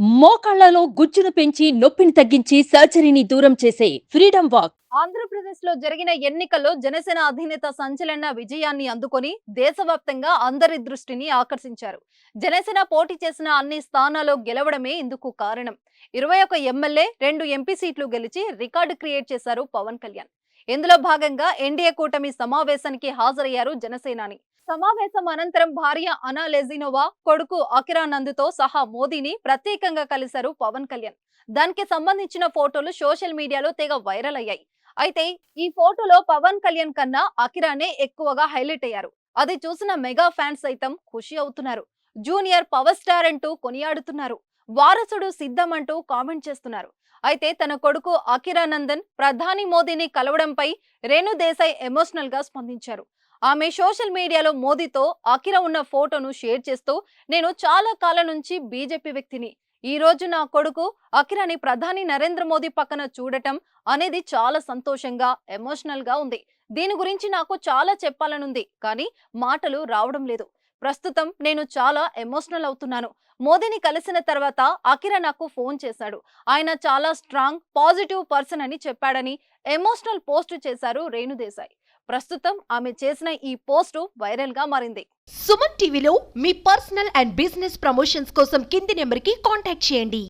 మోకాళ్ళలో గుజ్జును పెంచి నొప్పిని తగ్గించి సర్జరీని దూరం చేసే ఫ్రీడమ్ వాక్. ఆంధ్రప్రదేశ్లో జరిగిన ఎన్నికల్లో జనసేన అధినేత సంచలన విజయాన్ని అందుకొని దేశవ్యాప్తంగా అందరి దృష్టిని ఆకర్షించారు. జనసేన పోటీ చేసిన అన్ని స్థానాల్లో గెలవడమే ఇందుకు కారణం. ఇరవై ఒక ఎమ్మెల్యే రెండు ఎంపీ సీట్లు గెలిచి రికార్డు క్రియేట్ చేశారు పవన్ కళ్యాణ్. ఇందులో భాగంగా ఎన్డీఏ కూటమి సమావేశానికి హాజరయ్యారు జనసేనాని. సమావేశం అనంతరం భార్య అనా లెజినోవా కొడుకు అకిరానంద్తో సహా మోదీని ప్రత్యేకంగా కలిశారు పవన్ కళ్యాణ్. దానికి సంబంధించిన ఫోటోలు సోషల్ మీడియాలో తెగ వైరల్ అయ్యాయి. అయితే ఈ ఫోటోలో పవన్ కళ్యాణ్ కన్నా అకిరానే ఎక్కువగా హైలైట్ అయ్యారు. అది చూసిన మెగా ఫ్యాన్స్ సైతం ఖుషి అవుతున్నారు. జూనియర్ పవర్ స్టార్ అంటూ కొనియాడుతున్నారు. వారసుడు సిద్ధం అంటూ కామెంట్ చేస్తున్నారు. అయితే తన కొడుకు అఖిరానందన్ ప్రధాని మోదీని కలవడంపై రేణు దేశాయ్ ఎమోషనల్గా స్పందించారు. ఆమె సోషల్ మీడియాలో మోదీతో అఖిర ఉన్న ఫోటోను షేర్ చేస్తూ నేను చాలా కాలం నుంచి బీజేపీ వ్యక్తిని. ఈ రోజు నా కొడుకు అఖిరాని ప్రధాని నరేంద్ర మోదీ పక్కన చూడటం అనేది చాలా సంతోషంగా ఎమోషనల్గా ఉంది. దీని గురించి నాకు చాలా చెప్పాలనుంది. కానీ మాటలు రావడం లేదు. ప్రస్తుతం నేను చాలా ఎమోషనల్ అవుతున్నాను. మోదీని కలిసిన తర్వాత అకిర నాకు ఫోన్ చేశాడు. ఆయన చాలా స్ట్రాంగ్ పాజిటివ్ పర్సన్ అని చెప్పాడని ఎమోషనల్ పోస్ట్ చేశారు రేణుదేశాయ్ ప్రస్తుతం ఆమె చేసిన ఈ పోస్టు వైరల్గా మారింది. సుమన్ టీవీలో మీ పర్సనల్ అండ్ బిజినెస్ ప్రమోషన్స్ కోసం కింది నెంబర్కి కాంటాక్ట్ చేయండి.